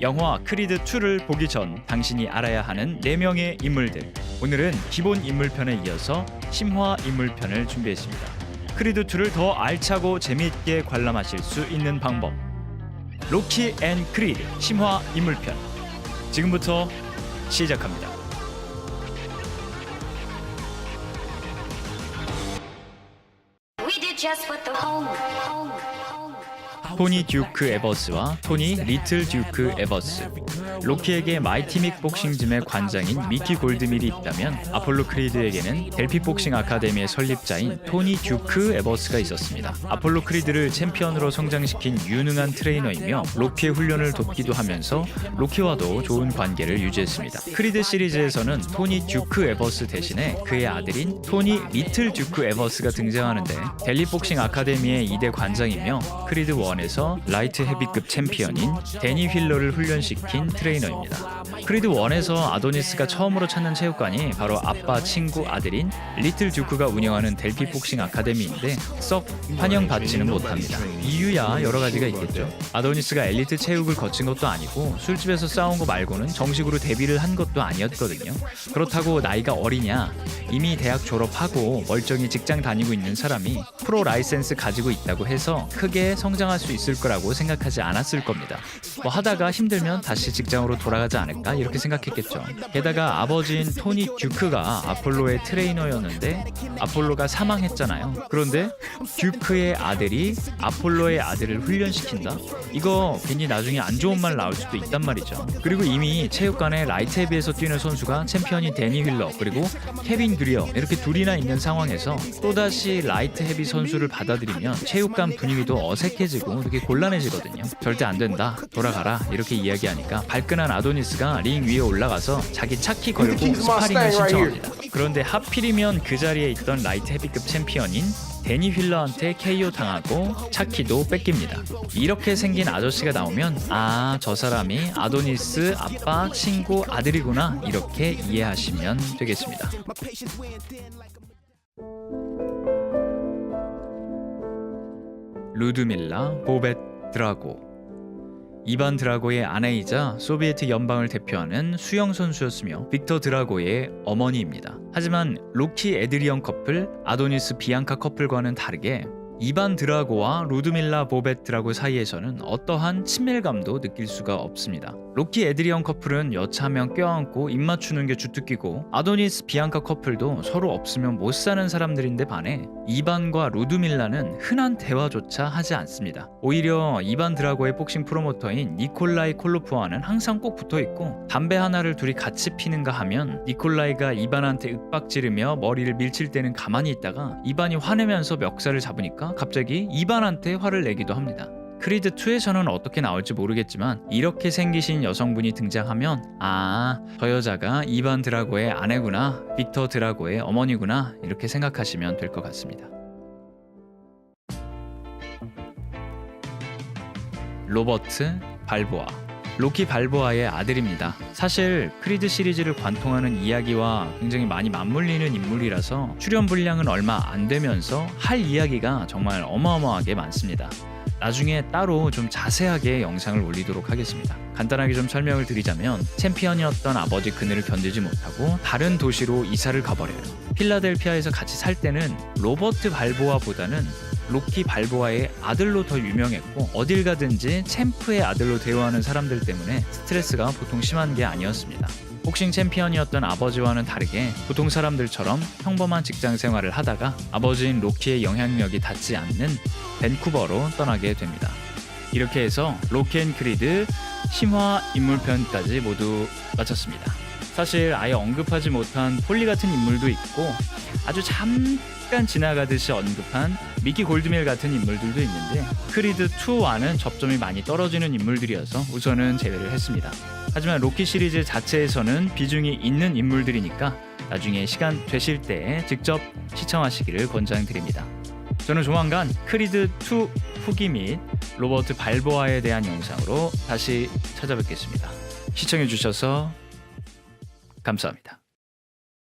영화 크리드 2를 보기 전 당신이 알아야 하는 4명의 인물들. 오늘은 기본 인물편에 이어서 심화 인물편을 준비했습니다. 크리드 2를 더 알차고 재미있게 관람하실 수 있는 방법. 로키 앤 크리드 심화 인물편. 지금부터 시작합니다. 토니 듀크 에버스와 토니 리틀 듀크 에버스. 로키에게 마이티믹 복싱짐의 관장인 미키 골드밀이 있다면 아폴로 크리드에게는 델피 복싱 아카데미의 설립자인 토니 듀크 에버스가 있었습니다. 아폴로 크리드를 챔피언으로 성장시킨 유능한 트레이너이며 로키의 훈련을 돕기도 하면서 로키와도 좋은 관계를 유지했습니다. 크리드 시리즈에서는 토니 듀크 에버스 대신에 그의 아들인 토니 리틀 듀크 에버스가 등장하는데 델리 복싱 아카데미의 2대 관장이며 크리드 1에서 라이트 헤비급 챔피언인 데니 휠러를 훈련시킨 트레이너 입니다. 크리드 1에서 아도니스가 처음으로 찾는 체육관이 바로 아빠 친구 아들인 리틀 듀크가 운영하는 델피 복싱 아카데미인데 썩 환영받지는 못합니다. 이유야 여러 가지가 있겠죠. 아도니스가 엘리트 체육을 거친 것도 아니고 술집에서 싸운 거 말고는 정식으로 데뷔를 한 것도 아니었거든요. 그렇다고 나이가 어리냐? 이미 대학 졸업하고 멀쩡히 직장 다니고 있는 사람이 프로 라이센스 가지고 있다고 해서 크게 성장할 수 있을 거라고 생각하지 않았을 겁니다. 뭐 하다가 힘들면 다시 직장 으로 돌아가지 않을까 이렇게 생각했겠죠. 게다가 아버지인 토니 듀크가 아폴로의 트레이너였는데 아폴로가 사망했잖아요. 그런데 듀크의 아들이 아폴로의 아들을 훈련시킨다? 이거 괜히 나중에 안 좋은 말 나올 수도 있단 말이죠. 그리고 이미 체육관에 라이트 헤비에서 뛰는 선수가 챔피언인 데니 휠러 그리고 케빈 그리어 이렇게 둘이나 있는 상황에서 또다시 라이트 헤비 선수를 받아들이면 체육관 분위기도 어색해지고 이렇게 곤란해지거든요. 절대 안 된다. 돌아가라. 이렇게 이야기하니까 발끈한 아도니스가 링 위에 올라가서 자기 차키 걸고 스파링을 신청합니다. 그런데 하필이면 그 자리에 있던 라이트 헤비급 챔피언인 데니 휠러한테 KO 당하고 차키도 뺏깁니다. 이렇게 생긴 아저씨가 나오면 아, 저 사람이 아도니스 아빠, 친구, 아들이구나 이렇게 이해하시면 되겠습니다. 루드밀라 보벳 드라고 이반 드라고의 아내이자 소비에트 연방을 대표하는 수영 선수였으며 빅터 드라고의 어머니입니다. 하지만 로키 에드리언 커플, 아도니스 비앙카 커플과는 다르게 이반 드라고와 루드밀라 보벳 드라고 사이에서는 어떠한 친밀감도 느낄 수가 없습니다. 로키 에드리언 커플은 여차하면 껴안고 입 맞추는 게 주특기고 아도니스 비앙카 커플도 서로 없으면 못 사는 사람들인데 반해 이반과 루드밀라는 흔한 대화조차 하지 않습니다. 오히려 이반 드라고의 복싱 프로모터인 니콜라이 콜로프와는 항상 꼭 붙어 있고 담배 하나를 둘이 같이 피는가 하면 니콜라이가 이반한테 윽박 지르며 머리를 밀칠 때는 가만히 있다가 이반이 화내면서 멱살을 잡으니까 갑자기 이반한테 화를 내기도 합니다. 크리드 2에서는 어떻게 나올지 모르겠지만 이렇게 생기신 여성분이 등장하면 아, 저 여자가 이반 드라고의 아내구나, 빅터 드라고의 어머니구나 이렇게 생각하시면 될 것 같습니다. 로버트 발보아 로키 발보아의 아들입니다. 사실 크리드 시리즈를 관통하는 이야기와 굉장히 많이 맞물리는 인물이라서 출연 분량은 얼마 안 되면서 할 이야기가 정말 어마어마하게 많습니다. 나중에 따로 좀 자세하게 영상을 올리도록 하겠습니다. 간단하게 좀 설명을 드리자면 챔피언이었던 아버지 그늘을 견디지 못하고 다른 도시로 이사를 가버려요. 필라델피아에서 같이 살 때는 로버트 발보아보다는 로키 발보아의 아들로 더 유명했고 어딜 가든지 챔프의 아들로 대우하는 사람들 때문에 스트레스가 보통 심한 게 아니었습니다. 복싱 챔피언이었던 아버지와는 다르게 보통 사람들처럼 평범한 직장 생활을 하다가 아버지인 로키의 영향력이 닿지 않는 밴쿠버로 떠나게 됩니다. 이렇게 해서 로키 앤 크리드 심화 인물편까지 모두 마쳤습니다. 사실 아예 언급하지 못한 폴리 같은 인물도 있고 아주 잠깐 지나가듯이 언급한 미키 골드밀 같은 인물들도 있는데 크리드 2와는 접점이 많이 떨어지는 인물들이어서 우선은 제외를 했습니다. 하지만 로키 시리즈 자체에서는 비중이 있는 인물들이니까 나중에 시간 되실 때 직접 시청하시기를 권장드립니다. 저는 조만간 크리드 2 후기 및 로버트 발보아에 대한 영상으로 다시 찾아뵙겠습니다. 시청해주셔서 감사합니다.